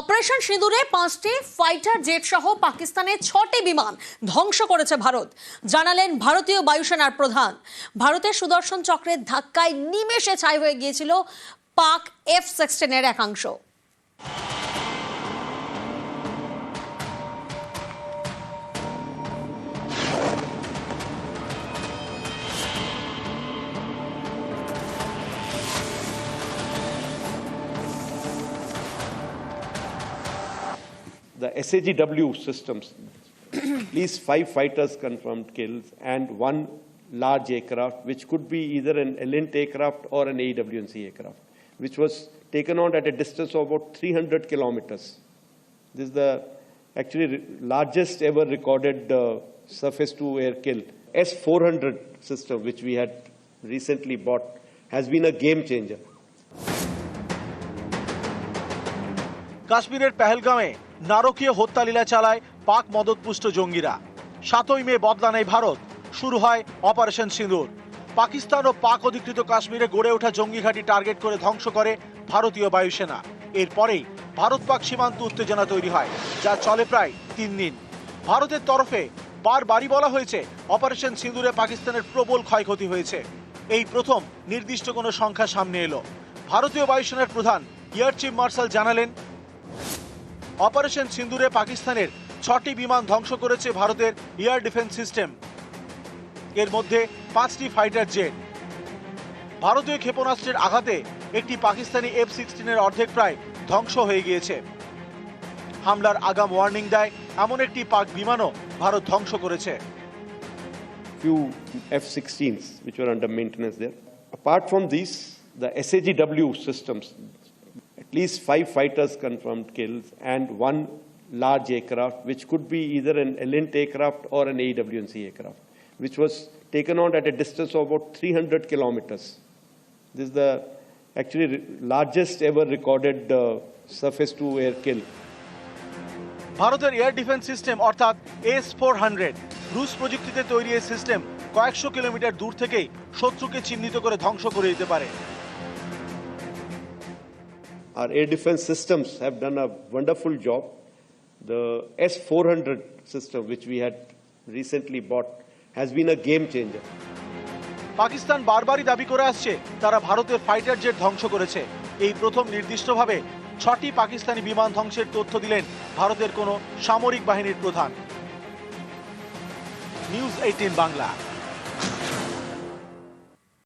Operation সিঁদুরে পাঁচটি fighter jet সহ পাকিস্তানের ছটি বিমান ধ্বংস করেছে ভারত। জানালেন ভারতীয় বায়ুসেনার প্রধান। ভারতের সুদর্শন চক্রের ধাক্কায় নিমেষে ছাই হয়ে গিয়েছিল পাক এফ সেক্সটেনের একাংশ। the SAGW systems, at least five fighters confirmed kills and one large aircraft, which could be either an Elint aircraft or an AWNC aircraft, which was taken out at a distance of about 300 kilometers. This is the actually re- largest ever recorded uh, surface-to-air kill. S-400 system, which we had recently bought, has been a game changer. কাশ্মীরের পেহেলগামে নারকীয় হত্যালীলা চালায় পাক মদতপুষ্ট জঙ্গিরা। সাতই মে বদলা নেয় ভারত। শুরু হয় অপারেশন সিঁদুর। পাকিস্তান ও পাক অধিকৃত কাশ্মীরে গড়ে ওঠা জঙ্গি ঘাঁটি টার্গেট করে ধ্বংস করে ভারতীয় বায়ুসেনা। এরপরেই ভারত পাক সীমান্ত উত্তেজনা তৈরি হয়, যা চলে প্রায় তিন দিন। ভারতের তরফে বারবারই বলা হয়েছে, অপারেশন সিঁদুরে পাকিস্তানের প্রবল ক্ষয়ক্ষতি হয়েছে। এই প্রথম নির্দিষ্ট কোনো সংখ্যা সামনে এলো। ভারতীয় বায়ুসেনার প্রধান এয়ার চিফ মার্শাল জানালেন অপারেশন সিন্দুরে পাকিস্তানের ছটি বিমান ধ্বংস করেছে ভারতের এয়ার ডিফেন্স সিস্টেম। এর মধ্যে পাঁচটি ফাইটার জেট। ভারতীয় ক্ষেপণাস্ত্রের আঘাতে একটি পাকিস্তানি এফ সিক্সটিনের অর্ধেক প্রায় ধ্বংস হয়ে গিয়েছে। হামলার আগাম ওয়ার্নিং দেয় এমন একটি পাক বিমানও ভারত ধ্বংস করেছে। Few F-16s which were under maintenance there. Apart from these, the SAGW systems, least five fighters confirmed kills and one large aircraft, which could be either an Elint aircraft or an AWNC aircraft, which was taken out at a distance of about 300 kilometers. This is the actually largest ever recorded uh, surface-to-air kill. ভারতের air defence system অর্থাৎ S four hundred রুশ প্রযুক্তিতে তৈরি এই system কয়েকশো kilometre দূর থেকেই শত্রুকে চিহ্নিত করে ধ্বংস করে দিতে পারে Our air defense systems have done a wonderful job. The S-400 system, which we had recently bought, has been a game changer. Pakistan বারবারই দাবি করে আসছে তারা ভারতের ফাইটার জেট ধ্বংস করেছে এই প্রথম নির্দিষ্টভাবে ছটি পাকিস্তানি বিমান ধ্বংসের তথ্য দিলেন ভারতের কোনো সামরিক বাহিনীর প্রধান নিউজ এইটিন বাংলা